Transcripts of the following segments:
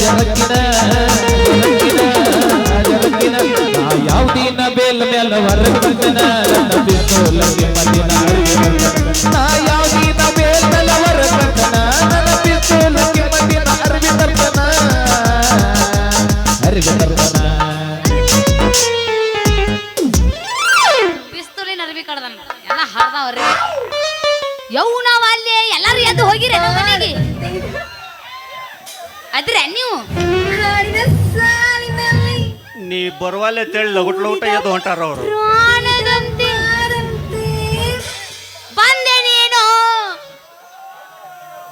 ಜರಕಿನ ಜರಕಿನ ಜರಕಿನ ನಾ ಯಾವ ದಿನ ಬೇಲ್ ಮೇಲ ಹೊರಗೆ ನೀ ಬರ್ವಾಲೆ ತೇಳಿ ಲಗುಟ್ ಲಗುಟ ಎದ್ದು ಹೊಂಟಾರ ಅವರು. ಪ್ರಾಣದಂತೆ ಬಂದೆ ನೀನು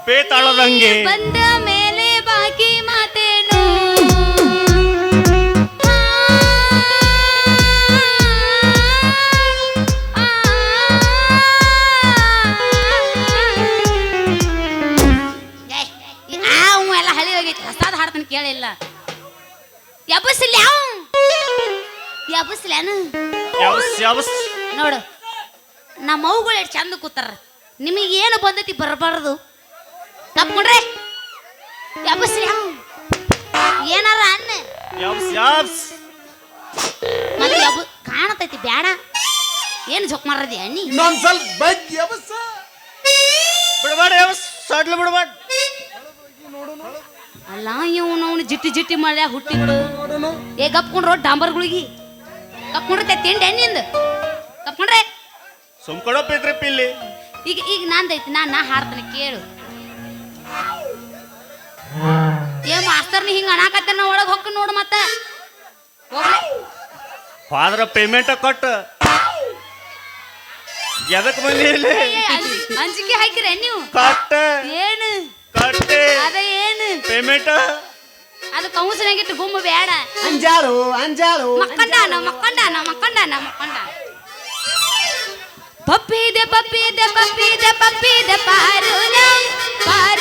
ಬೇತಾಳದಂಗೆ ಬಂದ ಮೇಲೆ ಬಾಕಿ ಮಾತೇನು? ಅವ ಎಲ್ಲ ಹಳಿ ಹೋಗೈತಿ. ಹೊಸಾದ್ ಹಾಡ್ತಾನೆ ಕೇಳಿಲ್ಲ. ಎಬ್ಬಸಿಲ್ಲ ಯಾವ ನೋಡು ನಮ್ಮ ಅವುಗಳು ಎಷ್ಟು ಚಂದ ಕೂತಾರ. ನಿಮಗೆ ಏನು ಬಂದೈತಿ ಬರಬಾರ್ದು. ತಪ್ಕೊಂಡ್ರೆ ಏನಾರ ಅನ್ನ? ಮತ್ತೆ ಕಾಣತೈತಿ ಬ್ಯಾಡ. ಏನು ಜೋಕ್ ಮಾಡ್ರದಿ ಅಣ್ಣಿ? ಇನ್ನೊಂದ್ ಸ್ವಲ್ಪ ಬಗ್ಗೆ ಎಬಸ ಬಿಡಬೇಡ ಯಾವಸ್ ಸಡ್ಲು ಬಿಡಬೇಡ. ಅಲ್ಲ ಇವನು ಅವನು ಜಿಟ್ಟಿ ಜಿಟ್ಟಿ ಮಾಡ್ಯಾ ಹುಟ್ಟಿದ್ದು. ಏ ಗಪ್ಕೊಂಡ್ರೋ ಡಾಂಬರ್ಗಳಿಗೆ. ಕಪ್ಕೊಂಡ್ರೆ ತಿಂಡಿ ನಿಂದು. ಕಪ್ಕೊಂಡ್ರೆ? ಸುಮ್ಕೊಡಪ್ಪ ಇದ್ರಿ ಇಲ್ಲಿ ಈಗ ಈಗ ನಂದೈತಿ ನಾ ನಾ ಹಾರ್ತನೆ ಕೇಳು. ಏ ಮಾಸ್ತರ್ ನೀ ಹಿಂಗ ಅಣಾಕತ್ತ ನಾ ಒಳಗೆ ಹೊಕ್ಕ ನೋಡು ಮತ್ತೆ. ಹೋಗ್ಲೆ. ಫಾದ್ರ ಪೇಮೆಂಟ್ ಕೊಟ್ಟು. ಎದಕ್ ಬಂದಿ ಇಲ್ಲಿ ಅಂಜಿಕೆ ಹಾಕಿರ ನೀವು? ಕಟ್ಟ. ಏನು? ಕಟ್ಟೆ. ಅದ ಏನು? ಪೇಮೆಂಟ್ ಅದು ಕೌನ್ಸಿಲಾಗಿಟ್ಟು ಗುಮ್ಮ ಬೇಡ. ಅಂಜಾಳು ಅಂಜಾಳು. ಮಕ್ಕಂಡಾನ ಮಕ್ಕಂಡಾನ ಮಕ್ಕಂಡಾನ ಮಕ್ಕಂಡ ಪಪ್ಪಿದೆ ಪಪ್ಪಿದೆ ಪಪ್ಪಿದೆ ಪಪ್ಪಿದೆ ಪಾರು ಪಾರುಲಂ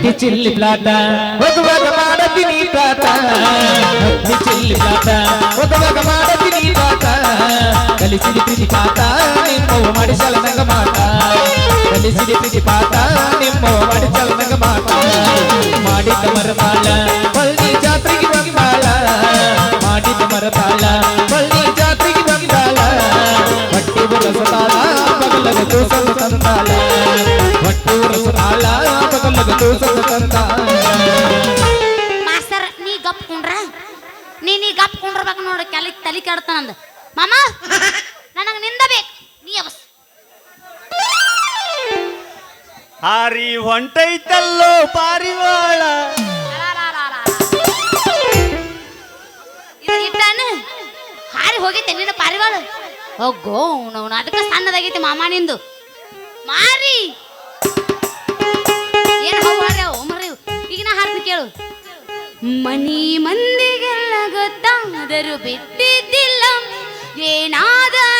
భక్తి చిల్లి ప్లాట ఒక ఒక మాడతి నీ తాత భక్తి చిల్లి ప్లాట ఒక ఒక మాడతి నీ తాత కలిసి ప్రీతి పాత నిమ్మో మడి నంగ మాట కలిసి ప్రీతి పాత నిమ్మో మడి నంగ మాట మాడిత మరపాల మళ్ళీ జాతరకి పంపాల మాడిత మరపాల మళ్ళీ జాతరకి పంపాల పట్టి బురసతాల పగలకు తోసలు తంతాల పట్టు రసతాల ತಂದಾಳ ಮಾಸ್ತರ್ ನೀ ಗಪ್ ಕುಂಡ್ರ? ನೀ ನೀ ಗಪ್ ಕುಂಡ್ರಬೇಕು ನೋಡು ಕೆಲ ತಲೆ ಕೆಡ್ತಾನಂದ ಮಾಮ ನನಗೆ ನಿಂದ ಬೇಕು. ನೀ ಅವಸ್. ಹಾರಿ ಹೊಂಟೈತಲ್ಲೋ ಪಾರಿವಾಳ. ಇಟ್ಟಾನ ಹಾರಿ ಹೋಗೈತೆ ನಿನ್ನ ಪಾರಿವಾಳ. ಹೋಗೋ ಅದಕ್ಕೆ ಸಣ್ಣದಾಗೈತೆ ಮಾಮ ನಿಂದು. ಮಾರಿ. ಕೇಳು. ಮನಿ ಮಂದಿಗೆಲ್ಲ ಗೊತ್ತಾದರೂ ಬಿಟ್ಟಿದ್ದಿಲ್ಲ ಏನಾದರೂ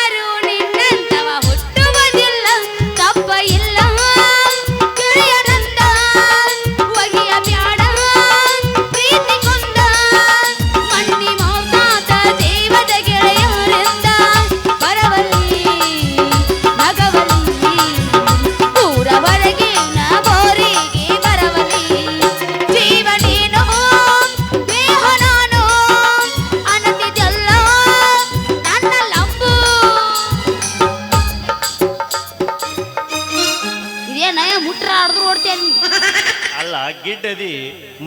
ಗಿಡ್ಡದಿ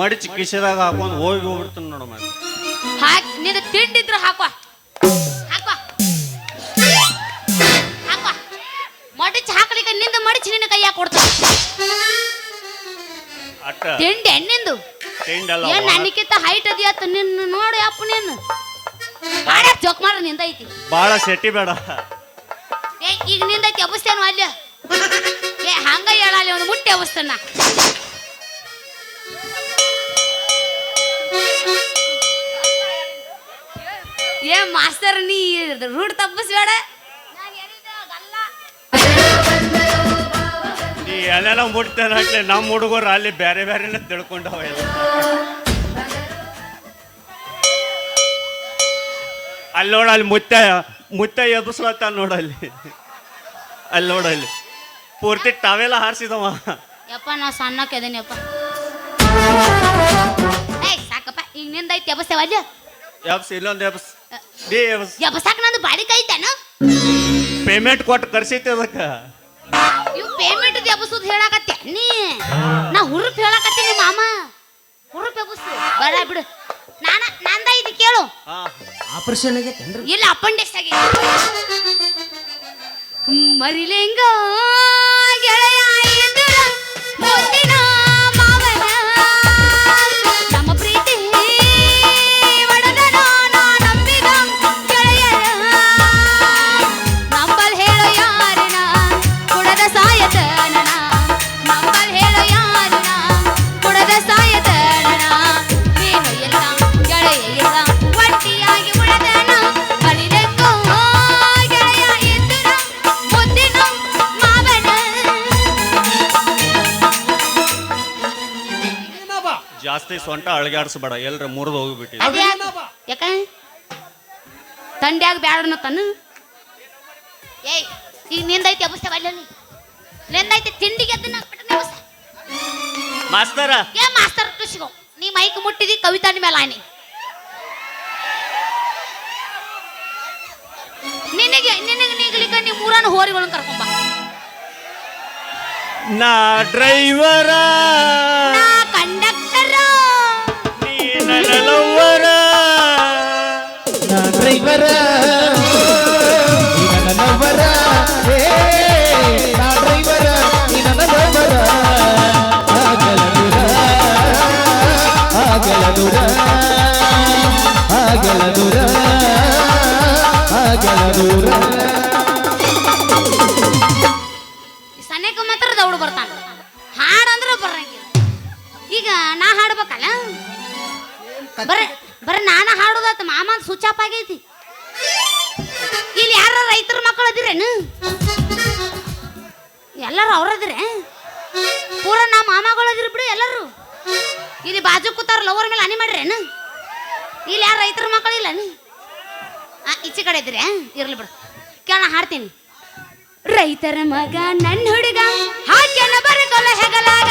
ಮಡಚಿ ಕಿಶದಾಗ ಹಾಕೊಂಡು ಹೋಗಿ ಹೋಗ್ಬಿಡ್ತಾನೆ ನೋಡು ಮತ್ತೆ ಹಾಕ್ ನಿನ್ನ ತಿಂಡಿದ್ರು ಹಾಕೋ ಹಾಕೋ ಹಾಕೋ ಮಡಿಚ್ ಹಾಕ್ಲಿಕ್ಕೆ ನಿಂದ ಮಡಿಚ್ ನಿನ್ನ ಕೈಯಾಗ ಕೊಡ್ತಾನ ಅಟ್ಟ. ತಿಂಡಿ ಹೆಣ್ಣಿಂದು. ತಿಂಡಲ್ಲ ಏನ್ ನನಗಿಂತ ಹೈಟ್ ಅದಿಯತ್ತ ನಿನ್ನ ನೋಡು ಅಪ್ಪ ನೀನು. ಬಾಳ ಜೋಕ್ ಮಾಡ್ರ ನಿಂದೈತಿ. ಬಾಳ ಸೆಟ್ಟಿ ಬೇಡ. ಏ ಈಗ ನಿಂದೈತಿ ಅಬಸ್ತೇನು ಅಲ್ಲಿ. ಏ ಹಂಗ ಹೇಳಲ್ಲ ಒಂದು ಮುಟ್ಟಿ ಅಬಸ್ತನ ಏ ಮಾಸ್ತರ್ ನೀ ರೂಡ್ ತಪ್ಪಿಸ್ಬೇಡ. ನೀ ಎಲ್ಲೆಲ್ಲ ಮುಟ್ತೇನೆ ನಮ್ಮ ಹುಡುಗರು ಅಲ್ಲಿ ಬೇರೆ ಬೇರೆಲ್ಲ ತಿಳ್ಕೊಂಡವ ಅಲ್ಲಿ ನೋಡ ಅಲ್ಲಿ ಮುತ್ತ ಮುತ್ತ ಎಬ್ಬಿಸ್ಲತ್ತ ನೋಡಲ್ಲಿ ಅಲ್ಲಿ. ನೋಡಲ್ಲಿ ಪೂರ್ತಿ ಟವೆಲ್ಲ ಹಾರಿಸಿದವ. ಯಪ್ಪ ನಾ ಸಣ್ಣಕ್ಕೆ ಅದೇನಪ್ಪ ಏಯ್ ಸಾಕಪ್ಪ ಈಗ ನಿಂದೈತಿ ಎಬಸ್ತೇವ ಅಲ್ಲಿ? ಎಬ್ಸ್ ಇಲ್ಲೊಂದು ಎಬ್ಸ್. ಎಬ್ಸ್ ಎಬಸಾಕ ನಂದು ಬಾಡಿ ಕೈತೇನ? ಪೇಮೆಂಟ್ ಕೊಟ್ಟು ಕರ್ಸೈತಿ ಅದಕ್ಕ. ಇವ್ ಪೇಮೆಂಟ್ ಎಬಸುದ್ ಹೇಳಾಕತ್ತೆ. ನೀ ನಾ ಹುರುಪ್ ಹೇಳಾಕತ್ತೀನಿ ಮಾಮ. ಹುರುಪ್ ಎಬಸು. ಬರ ಬಿಡು. ನಾನ ನಂದ ಇದು ಕೇಳು. ಆಪರೇಷನ್ ಆಗೈತೇನ್ರಿ ಇಲ್ಲ ಅಪ್ಪಂಡಿಕ್ಸ್ ಆಗಿ ಮರಿಲೆಂಗ ಗೆಳೆಯ. ಅಳಗಾಡಿಸ್ಬೇಡ ಎಲ್ರ ಮುರಿದು ಹೋಗ್ಬಿಟ್ಟಿದೆ. ಯಾಕ? ತಂಡ್ಯಾಗ ಬ್ಯಾಡನ ತನ್ನು ಏಯ್ ಈಗ ನಿಂದೈತಿ ಅಬಸ್ತೇವ ಅಲ್ಲಿ. ನಿಂದೈತಿ ತಿಂಡಿಗೆ ಅದನ್ನ ಮಾಸ್ತರ? ಏ ಮಾಸ್ತರ್ ತುಸಿಗೋ ನೀ ಮೈಕ್ ಮುಟ್ಟಿದಿ ಕವಿತಾ ಮೇಲೆ ಆನಿ. ನಿನಗೆ ನಿನಗೆ ನೀಗ್ಲಿಕ್ಕ ನೀ ಮೂರನ್ನು ಹೋರಿಗಳನ್ನು ಕರ್ಕೊಂಬ ನಾ ಡ್ರೈವರ. ನಾ ಡ್ರೈವರ ನನ್ನ ಲವ್ವರ ಏ ನಾ ಡ್ರೈವರ ನನ್ನ ಲವ್ವರ ಆಗಲ ದೂರ ಆಗಲ ದೂರ ಆಗಲ ದೂರ ಆಗಲ ದೂರ ಸನೇಕ ಮಾತ್ರ ದೌಡ್ ಬರ್ತಾನ. ಹಾಡಂದ್ರೆ ಬರಂಗಿಲ್ಲ. ಈಗ ನಾ ಹಾಡ್ಬೇಕಲ್ಲ? ಬರ ಬರ ನಾನ ಹಾಡೋದಾತ ಮಾಮ ಸ್ವಿಚ್ ಆಫ್ ಆಗೈತಿ. ಮಕ್ಕಳು ಎಲ್ಲರೂ ಅವ್ರದಿರ? ಪೂರ ನಾ ಮಾಮಗಳು ಬಿಡು ಎಲ್ಲರೂ. ಇಲ್ಲಿ ಬಾಜು ಕೂತಾರ ಲವರ್ ಮೇಲೆ ಹನಿ ಮಾಡ್ರೇನು? ಇಲ್ಲಿ ಯಾರು ರೈತರ ಮಕ್ಕಳು ಇಲ್ಲ ಈಚೆ ಕಡೆ ಇದ್ರೆ ಇರ್ಲಿ ಬಿಡು. ಕೇಳ ಹಾಡ್ತೀನಿ. ರೈತರ ಮಗ ನನ್ನ ಹುಡುಗ ಹಾಕ್ಯನ ಬರ್ಕೊಲ್ಲ ಹೆಗಲಾಗ.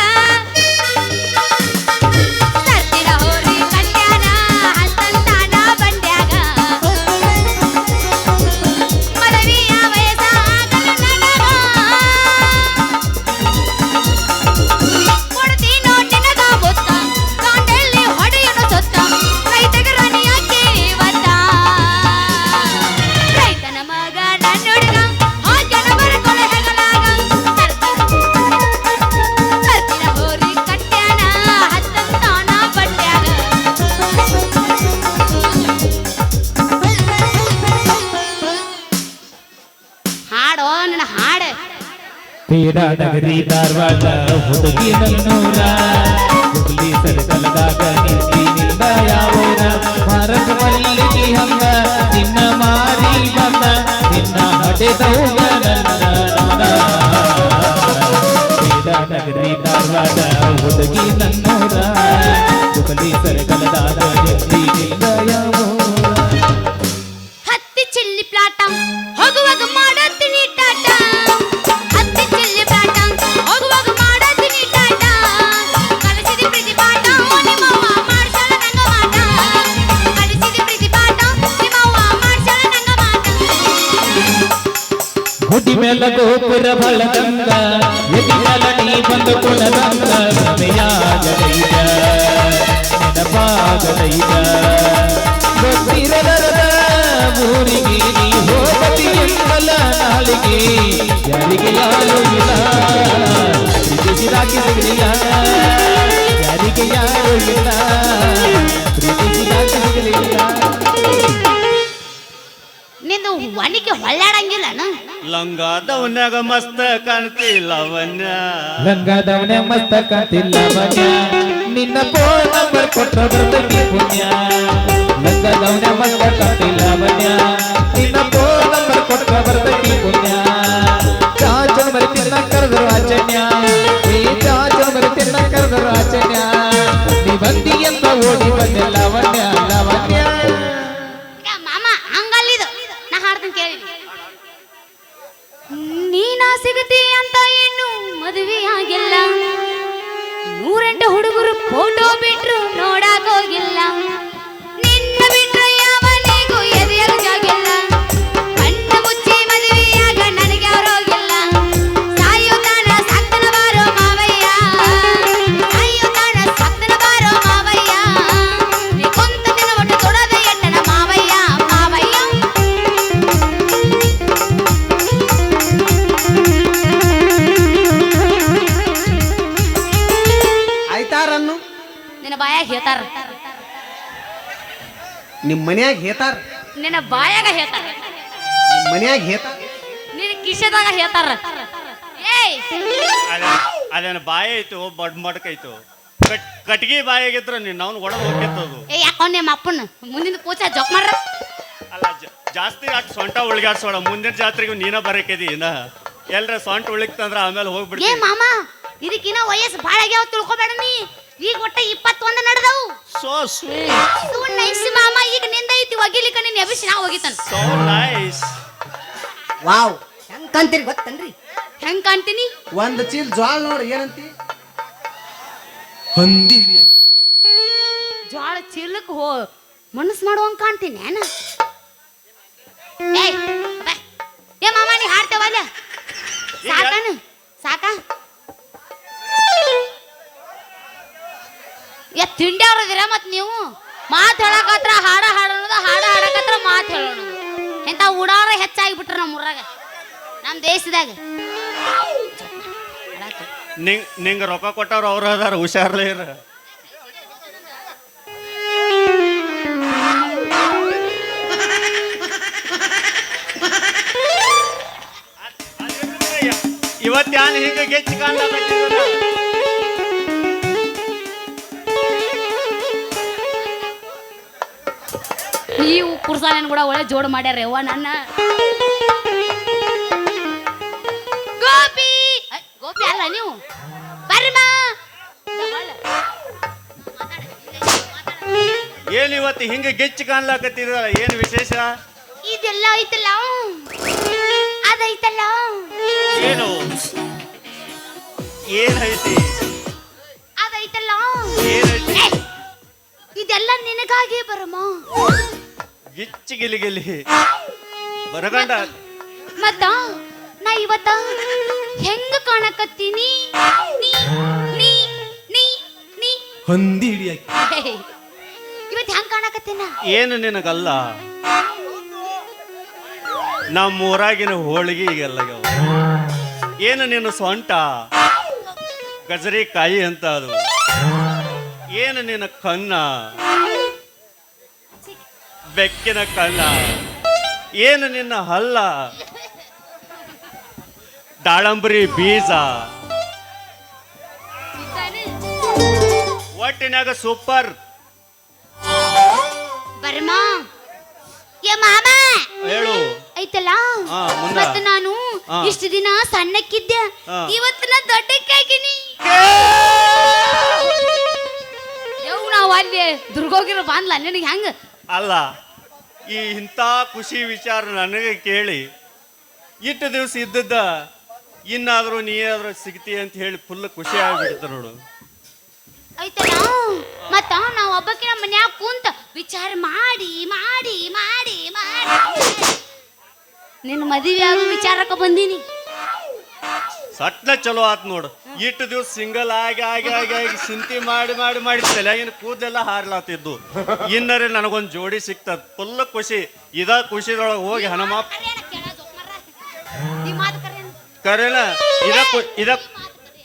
ನಗರಿ ಧಾರವಾಡ, ಹುಡುಗಿ ನನ್ನೂರ ಹುಡುಗಿ ಸರ್ಕಲದಾಗ ನಿಂತಿ ನಿಂದ ಯಾವೂರ. ಮರದ ಮಲ್ಲಿಗೆ ಹಂಗ ನಿನ್ನ ಮಾರಿ ಬಂದ, ನಿನ್ನ ಹಡೆದೌಗ ನನ್ನ ನೋಡ. ತೀರ ನಗರಿ ಧಾರವಾಡ, ಹುಡುಗಿ ನನ್ನೂರ ಹುಡುಗಿ ಸರ್ಕಲದಾಗ ನಿಂತಿ ನಿಂದ ಯಾವೂರ. ಮೇಲ ಗೋಪುರ ಬಳದಂಗ ಎದಿ ಮೇಲ ನೀ ಬಂದು ಕುಣದಂಗ ರಮೆಯಾಗದೈದ ನೆನಪಾಗದೈದ. ಗೊತ್ತಿರಲರದ ಊರಿಗೆ ನೀ ಹೋಗತಿ ಎಂಬಲ ನಾಳಿಗೆ, ಯಾರಿಗೆ ಯಾರು ಇಲ್ಲ ಪ್ರೀತಿಸಿದಾಗಿರಲಿಲ್ಲ ಯಾರಿಗೆ ಯಾರು ಇಲ್ಲ ಪ್ರೀತಿಸಿದಾಕಿ ಸಿಗಲಿಲ್ಲ ನಿಂದು ಒಣಿಕೆ ಹೊಳ್ಳಾಡಂಗಿಲ್ಲನ ಲಂಗಾದವನ್ಯಾಗ ಮಸ್ತ ಕಾಣ್ತಿ ಲವಣ್ಯ ಲಂಗದವನೆ ಮಸ್ತ ಕಾಣ್ತಿ ಮನ್ಯ ನಿನ್ನ ಫೋನ್ ನಂಬರ್ ಕೊಟ್ಟ ಬರ್ತೈತಿ ಪುಣ್ಯ. ಲಂಗ ಮಸ್ತ ಕಾಣ್ತಿ ಬನ್ಯ ನಿನ್ನ ಫೋನ್ ನಂಬರ್ ಕೊಟ್ಟ ಬರ್ತೈತಿ ಪುಣ್ಯ. ಚಾಚನ ಮರಿ ತಿನ್ನ ಕರೆದರು ಆಚನ್ಯ. ಈ ಚಾಚನ ಮರಿ ತಿನ್ನ ಕರೆದರು ಆಚನ್ಯ. ನೀ ಬಂದಿ ಅಂತ ಓಡಿ ಬಂದೆ ಲಾವಣ್ಯ ಅಂತ ಇನ್ನು ಮದುವೆ ಆಗಿಲ್ಲ ನೂರೆಂಟು ಹುಡುಗರು ಫೋಟೋ ನಿಮ್ಮ ಮನ್ಯಾಗ ಹೇತಾರ? ನಿನ್ನ ಬಾಯಾಗ ಹೇತಾರ. ನಿಮ್ಮ ಮನ್ಯಾಗ ಹೇತಾರ? ನಿನ್ನ ಕಿಶದಾಗ ಹೇಳ್ತಾರ ಏಯ್! ಬಾಯ ಅದೇನು ಬಾಯಿ ಐತು ಬಡ್ ಮಡ್ಕೈತು ಕಟ್ ಕಟ್ಗಿ ಬಾಯಾಗಿದ್ರ ನೀನು ಅವ್ನು ಒಳಗೆ ಹೋಗಿತ್ತದು ಏ ಯಾಕೋ ನಿಮ್ಮ ಅಪ್ಪನ? ಮುಂದಿನ ಕೂಚ ಜೋಕ್ ಮಾಡ್ರ. ಅಲ್ಲ ಜ- ಜಾಸ್ತಿ ಅಟ್ ಸೊಂಟ ಉಳ್ಗಾಡ್ಸೋಣ ಮುಂದಿನ ಜಾತ್ರೆಗೂ ನೀನ ಬರಕಿದಿ ಇನ್ನ. ಎಲ್ರ ಸೊಂಟ ಉಳಿಕ್ತಂದ್ರ ಆಮೇಲೆ ಏ ಹೋಗ್ಬಿಡ್ತೀನಿ ಮಾಮ ಇದಕ್ಕಿನ್ನ ವಯಸ್ಸು ಭಾಳ ಆಗ್ಯಾವ ತಿಳ್ಕೊಬೇಡ ನೀ. ಈಗ ಒಟ್ಟ ಇಪ್ಪತ್ತೊಂದು ನಡೆದವು. ಸೋ ಸ್ವೀಟ್ ನೈಸ್ ಮಾಮ ಈಗ ನಿಂದ ಐತಿ ಒಗಿಲಿಕ್ಕ ನಿನ್ನ ಎಬಿಸಿ ನಾ ಒಗಿತಾನ. ಸೋ ನೈಸ್ ವಾವ್ ಹೆಂಗ್ ಕಂತೀರಿ ಗೊತ್ತನ್ರಿ? ಹೆಂಗ್ ಕಾಣ್ತೀನಿ ಒಂದ್ ಚೀಲ್ ಜ್ವಾಳ ನೋಡ್ರಿ ಏನಂತಿ? ಜ್ವಾಳ ಚೀಲಕ್ ಹೋ ಮನಸ್ ಮಾಡುವಂಗ ಕಾಣ್ತೀನಿ ಏನ? ಏಯ್ ಬಾ. ಏ ಮಾಮ ನೀ ಹಾಡ್ತೇವಲ್ಲ ಸಾಕನ? ಯಾ ತಿಂಡಿ ಅವ್ರದಿರ ಮತ್ ನೀವು? ಮಾತು ಹೇಳಕತ್ರ ಹಾಡ ಹಾಡೋದು ಹಾಡ ಹಾಡಕತ್ರ ಮಾತು ಹೇಳೋಣ ಎಂತ ಉಡಾರ ಹೆಚ್ಚಾಗಿಬಿಟ್ರ ನಮ್ಮ ಊರಾಗ ನಮ್ಮ ದೇಶದಾಗ. ನಿಂಗ್ ನಿಂಗೆ ರೊಕ್ಕ ಕೊಟ್ಟವ್ರು ಅವ್ರು ಅದಾರ ಹುಷಾರ್ಲೇ ಇರ. ಇವತ್ತು ಯಾನ್ ಹಿಂಗ ಗೆಚ್ಚಿ ಕಾಣ್ಲಾಕತ್ತಿದ್ದಲ್ಲ? ನೀವು ಕುರ್ಸಾಲೇನ್ ಕೂಡ ಒಳ್ಳೆ ಜೋಡ್ ಮಾಡ್ಯಾರ ಯವ್ವ ನನ್ನ. ಗೋಪಿ! ಗೋಪಿ ಅಲ್ಲ ನೀವು? ಬರ್ರಿ ಮಾ ಏನ್ ಇವತ್ತು ಹಿಂಗ ಗೆಚ್ಚಿ ಕಾಣ್ಲಾಕತ್ತಿದ ಏನ್ ವಿಶೇಷ? ಇದೆಲ್ಲ ಐತಲ್ಲ? ಅದೈತಲ್ಲ? ಏನು? ಏನೈತಿ? ಅದೈತಲ್ಲ? ಏನೈತಿ? ಇದೆಲ್ಲ ನಿನಗಾಗಿ ಬರಮ್ಮ. ಗಿಚ್ಚಿ ಗಿಲಿ ಗಿಲಿ. ಬರಗಂಡ. ಮತ್ತ ನಾ ಇವತ್ತ ಹೆಂಗ ಕಾಣಕತ್ತೀನಿ? ನೀ ನೀ ನೀ ನೀ. ಹೇ, ಇವತ್ ಹೆಂಗ್ ಕಾಣಕತ್ತೀನ? ಏನು ನಿನಗಲ್ಲ? ನಮ್ಮ ಊರಾಗಿನ ಹೋಳಿಗೆ ಈಗೆಲ್ಲ ಏನು ನಿನ್ನ ಸೊಂಟ? ಗಜರಿ ಕಾಯಿ ಅಂತ ಅದು. ಏನು ನಿನ್ನ ಕನ್ನ? ಬೆಕ್ಕಿನ ಕಲ್ಲ. ಏನು ನಿನ್ನ ಹಲ್ಲ? ದಾಳಂಬರಿ ಬೀಜ. ಒಟ್ಟಿನಾಗ ಸೂಪರ್. ಬರ್ಮಾ. ಏ ಮಾಮ. ಹೇಳು. ಐತಲ್ಲ? ಹಾ, ಮುಂದ. ಮತ್ತ ನಾನು ಹಾ. ಇಷ್ಟು ದಿನ ಸಣ್ಣಕ್ಕಿದ್ದೆ. ಹಾ. ಇವತ್ತು ನಾ ದೊಡ್ಡಕ್ಕಾಗಿನಿ ಯವ್ ನಾವು ಅಲ್ಲಿ ದುರ್ಗೋಗಿರೋ ಬಾಂದ್ಲ. ನಿನಗೆ ಹೆಂಗ ಅಲ್ಲ, ಈ ಇಂಥ ಖುಷಿ ವಿಚಾರ ನನಗೆ ಕೇಳಿ, ಇಟ್ಟು ದಿವಸ ಇದ್ದದ್ದ ಇನ್ನಾದರೂ ನೀ ಆದರೂ ಸಿಗ್ತಿ ಅಂತ ಹೇಳಿ ಫುಲ್ ಖುಷಿ ಆಗ್ಬಿಡ್ತ ನೋಡು. ಐತಲ್ಲ ಮತ್ತ ನಾವು ಒಬ್ಬಕಿನ ಮನ್ಯಾಗ ಕುಂತ ವಿಚಾರ ಮಾಡಿ ಮಾಡಿ ಮಾಡಿ ಮಾಡಿ. ನಿನ್ನ ಮದುವೆ ಆಗೋ ವಿಚಾರಕ್ಕೆ ಬಂದೀನಿ. ಸಟ್ನ ಚಲೋ ಆತ್ ನೋಡು. ಇಟ್ಟು ದಿವ್ಸ ಸಿಂಗಲ್ ಆಗಿ ಆಗಿ ಆಗಿ ಆಗಿ ಚಿಂತೆ ಮಾಡಿ ಮಾಡಿ ಮಾಡಿ ತಲೆಗಿನ ಕೂದಲೆಲ್ಲ ಹಾರ್ಲಾತಿದ್ದು. ಇನ್ನರೆ ನನಗೊಂದು ಜೋಡಿ ಸಿಕ್ತದ. ಫುಲ್ ಖುಷಿ. ಇದ ಖುಷಿದೊಳಗೆ ಹೋಗಿ ಹನುಮಪ್ಪ. ಕರೆನ ಇದ ಇದ ಮಾತು ಕರೆ.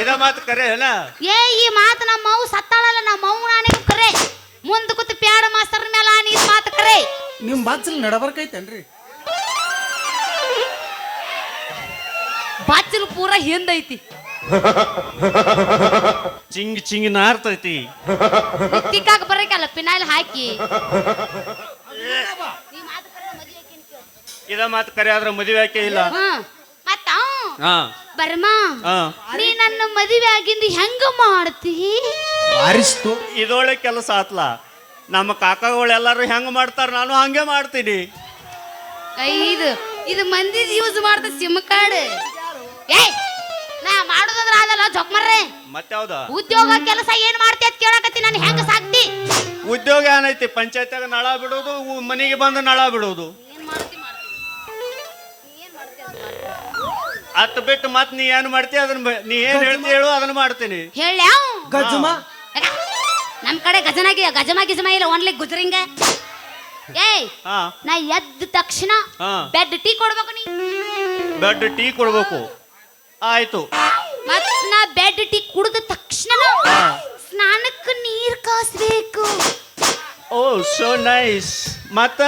ಇದ ಮಾತ್- ಮಾತು ಕರೆನ ಏ ಈ ಮಾತು ನಮ್ಮ ಮೌ ಸತ್ತಾಳಲ್ಲ ನಮ್ಮ ಮೌ ನಾನೇ ಕರೆ. ಮುಂದ್ ಕೂತು ಪ್ಯಾಡ ಮಾಸ್ತರ್ ಮೇಲೆ ನೀ ಮಾತು ಕರೆ. ನಿಮ್ ಬಾಚಲ್ ನಡಬರ್ಕೈತೇನ್ರಿ ಬಾಚಲು ಪೂರ ಹಿಂದೈತಿ. ಚಿಂಗ್ ಚಿಂಗ್ ನಾರ್ತೈತಿ ತಿಕ್ಕಾಕ ಬರಕಲ್ಲ ಫಿನಾಯ್ಲ್ ಹಾಕಿ. ಇದ ಮಾತು ಕರೆ ಆದ್ರೆ ಮದುವೆ ಆಕೆ ಇಲ್ಲ. ಹ್ಮ್. ಮತ್ತ ಹಾ. ಬರ್ಮ ಹಾ. ನೀ ನನ್ನ ಮದುವೆ ಆಗಿಂದ ಹೆಂಗ ಮಾಡ್ತಿ? ಬಾರಿಸ್ತು. ಇದೊಳ್ಳೆ ಕೆಲಸ ಆತ್ಲ. ನಮ್ಮ ಕಾಕಾಗಳು ಎಲ್ಲರೂ ಹೆಂಗ್ ಮಾಡ್ತಾರ ನಾನು ಹಂಗೆ ಮಾಡ್ತೀನಿ. ಇದು ಮಂದಿ ಯೂಸ್ ಮಾಡ್ತ ಸಿಮ್ ಕಾರ್ಡ್ ಏ ನಾ ಮಾಡೋದಂದ್ರ ಅದಲ್ಲ ಜೊಕ್ಮರ್ರೆ ಮತ್ತೆ ಯಾವ್ದ? ಉದ್ಯೋಗ ಕೆಲಸ ಏನ್ ಮಾಡ್ತೀಯ ಅಂತ ಕೇಳಕತ್ತಿ ನಾನು ಹೆಂಗ ಸಾಕ್ತಿ? ಉದ್ಯೋಗ ಏನೈತಿ? ಪಂಚಾಯತ್ಯಾಗ ನಳ ಬಿಡೋದು ಉ- ಮನೆಗೆ ಬಂದು ನಳ ಬಿಡೋದು. ಏನ್ ಮಾಡ್ತಿ ಮಾಡ್ತಿ. ಅತ್ ಬಿಟ್ಟು ಮತ್ ನೀ ಏನ್ ಮಾಡ್ತಿ ಅದನ್ನ ಬ- ನೀ ಏನ್ ಹೇಳ್ತಿ ಹೇಳು ಅದನ್ನ ಮಾಡ್ತೀನಿ. ಹೇಳ್ಯಾವ ಗಜ್ಮ. ನಮ್ ಕಡೆ ಗಜನಾಗಿ ಗಜಮ ಗಿಜಮ ಇಲ್ಲ ಒನ್ಲಿ ಗುಜರಿಂಗ. ಏಯ್ ಹಾ. ನಾ ಎದ್ದ ತಕ್ಷಣ ಹಾ. ಬೆಡ್ ಟೀ ಕೊಡ್ಬೇಕು ನೀ. ಬೆಡ್ ಟೀ ಕೊಡ್ಬೇಕು. ಆಯ್ತು. ಮತ್ ನಾ ಬೆಡ್ ಟೀ ಕುಡಿದ ತಕ್ಷಣ ಸ್ನಾನಕ್ಕೆ ನೀರ್ ಕಾಸ್ಬೇಕು. ಓ ಸೋ ನೈಸ್ ಮತ್ತ?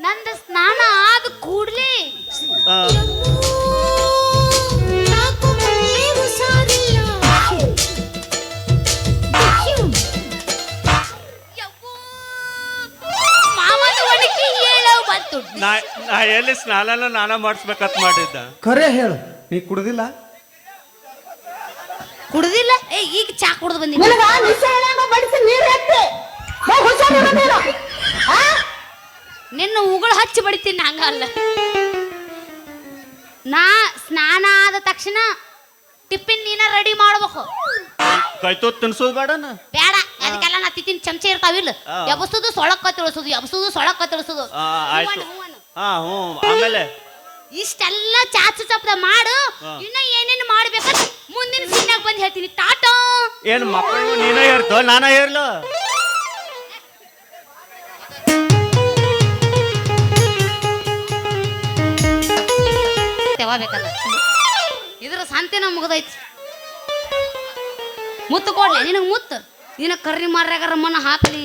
ನಂದ ಸ್ನಾನ ಆದ ಕೂಡ್ಲೆ ಆ, ಮಾಮನ ಒಣಗಿ ಹೇಳವ್ ಬಂತು. ನಾ ನಾ ಎಲ್ಲಿ ಸ್ನಾನ ನಾನ ಮಾಡಿಸ್ಬೇಕಂತ ಮಾಡಿದ್ದ. ಖರೆ ಹೇಳು. ನೀ ಕುಡ್ದಿಲ್ಲ? ಕುಡ್ದಿಲ್ಲ? ಏ ಈಗ ಚಾ ಕುಡ್ದು ಬಂದಿಲ್ಲ ನಿನಗ ನಿಶ್ಚಯ ಬಡಿಸಿ ನೀರು ಎತ್ತಿ. ಹುಷಾರಿರು ನೀನು. ಆ? ನಿನ್ನ ಉಗುಳು ಹಚ್ಚಿ ಬಡಿತೀನಿ ಹಂಗಲ್ಲ ನಾ ಸ್ನಾನ ಆದ ತಕ್ಷಣ ಟಿಫಿನ್ ನೀನ ರೆಡಿ ಮಾಡ್ಬೇಕು. ಕೈತೋ ತಿನ್ಸೋದು ಬೇಡನ ಬೇಡ ಅದಕ್ಕೆಲ್ಲ ನಾ ತಿತ್ತಿನ ಚಮಚೆ ಇರ್ತಾವಿಲ್ಲ ಇಲ್ಲ. ಎಬಸುದು ಸೊಳಕ್ಕ ತಿಳಿಸೋದು ಎಬಸುದು ಸೊಳಕ್ಕ ತಿಳಿಸೋದು ಆಯ್ತು. ಹಾ ಹ್ಞೂ ಆಮೇಲೆ. ಇಷ್ಟೆಲ್ಲ ಚಾಚು ಚಪ್ಪದ ಮಾಡು. ಇನ್ನ ಏನೇನು ಮಾಡ್ಬೇಕು ಮುಂದಿನ ಸೀನಾಗ ಬಂದು ಹೇಳ್ತೀನಿ. ಟಾಟಾ! ಏನ್ ಮಕ್ಕಳು ನೀನೇ ಹೇರ್ತೋ ನಾನ ಹೇರ್ಲ ತೆವಾಬೇಕಲ್ಲ ಇದ್ರ ಸಂತೆನ ಮುಗ್ದೈತಿ. ಮುತ್ತು ಕೊಡ್ಲಿ ನಿನಗೆ ಮುತ್ತು? ನಿನ್ನ ಕರ್ರಿ ಮಾರ್ಯಾಗ ರಮ್ಮನ ಹಾಕಲಿ.